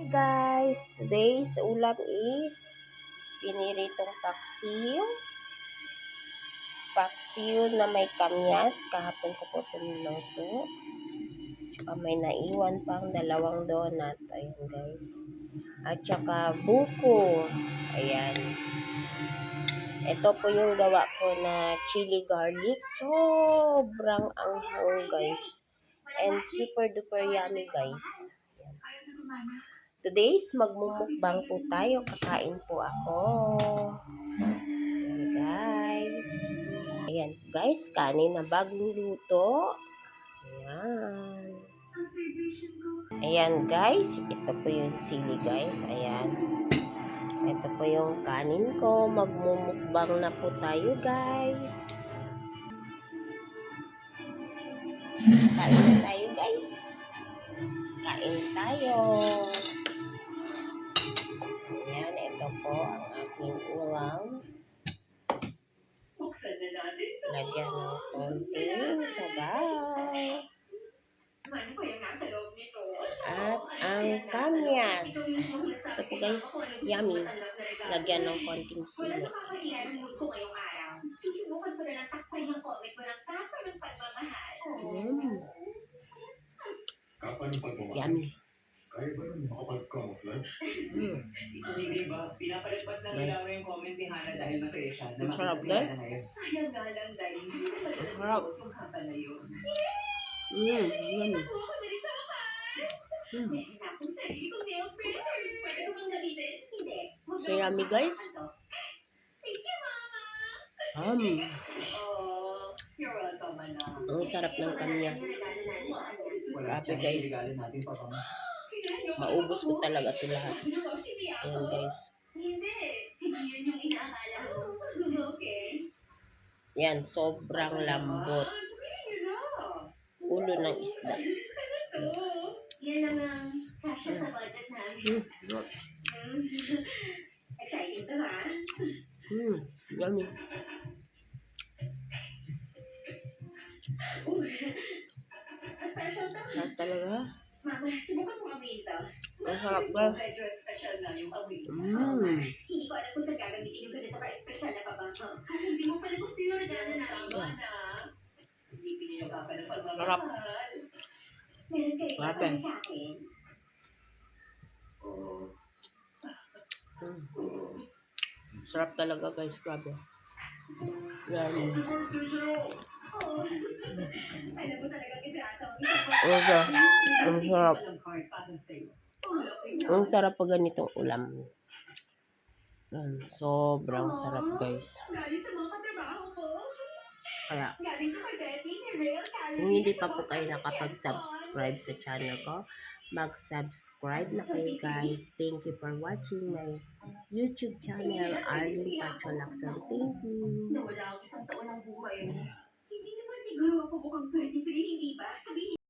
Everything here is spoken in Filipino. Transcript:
Hey guys, today's ulam is piniritong paksiw. Paksiw na may kamyas. Kahapon ko po ito niluto. Tsaka may naiwan pang dalawang donut. Ayan guys. At tsaka buko. Ayan. Ito po yung gawa ko na chili garlic. Sobrang anghang guys. And super duper yummy guys. Ayan. Today's magmumukbang po tayo. Kakain po ako. Ayan guys. Ayan guys, kanin na bagong luto. Ayan. Ayan guys, ito po yung sili guys. Ayan. Ito po yung kanin ko. Magmumukbang na po tayo guys. Kain tayo guys. Kain tayo. Po ang aking ulam. Lagyan ng konting sabaw. At ang kamyas. Ito po guys, yummy. Lagyan ng konting sili. Ko. Susubukan ko na lang takpan yung comment mo ng tapon ng pagmamahal? yummy. Kaya ba nang makapag-camouflage? Mm. Hindi ba? Pinapalagpas lang nila yung comment ni Hana dahil masaya siya. Ang sarap, ngayon. Sayang nga lang dahil hindi na sarap. isuot yung haba na yun. Mm, na wakas! Mm. Na ko So, na yummy, guys. hawakan to. Thank you, Mama! Um, Oh, ang sarap ng kamyas. Wala Grabe, guys. Maubos ko talaga ito lahat. Ayan guys. Yan, sobrang lambot. Ah. Ulo ng isda. Yan lang ang kasya sa budget namin. Mm, Hmm. Exciting to, ha? mm, yummy. Sarap talaga. Subukan mo amoy ito. Ang sarap ba? Medyo special na yung amoy. Mm. Hindi ko alam kung saan gagamitin yung ganito ka-special na pabango. Hindi mo pala gusto yung regalo na tama na. Isipin niyo yung papa ng Sarap. pagmamahal. Meron kayo eh. sa akin. Mm. Sarap talaga guys, grabe. Yan. Oh. Alam mo talaga ang Ang sarap. Ang sarap. Ang sarap pag ganitong ulam. Yan, sobrang sarap guys. Kaya, kung hindi pa po kayo nakapag-subscribe sa channel ko, mag-subscribe na kayo guys. Thank you for watching my YouTube channel, Arlene Pacholakson. Thank you. Nawala ako isang taon ng buhay. Hindi naman siguro ako mukhang 23, hindi ba? Sabihin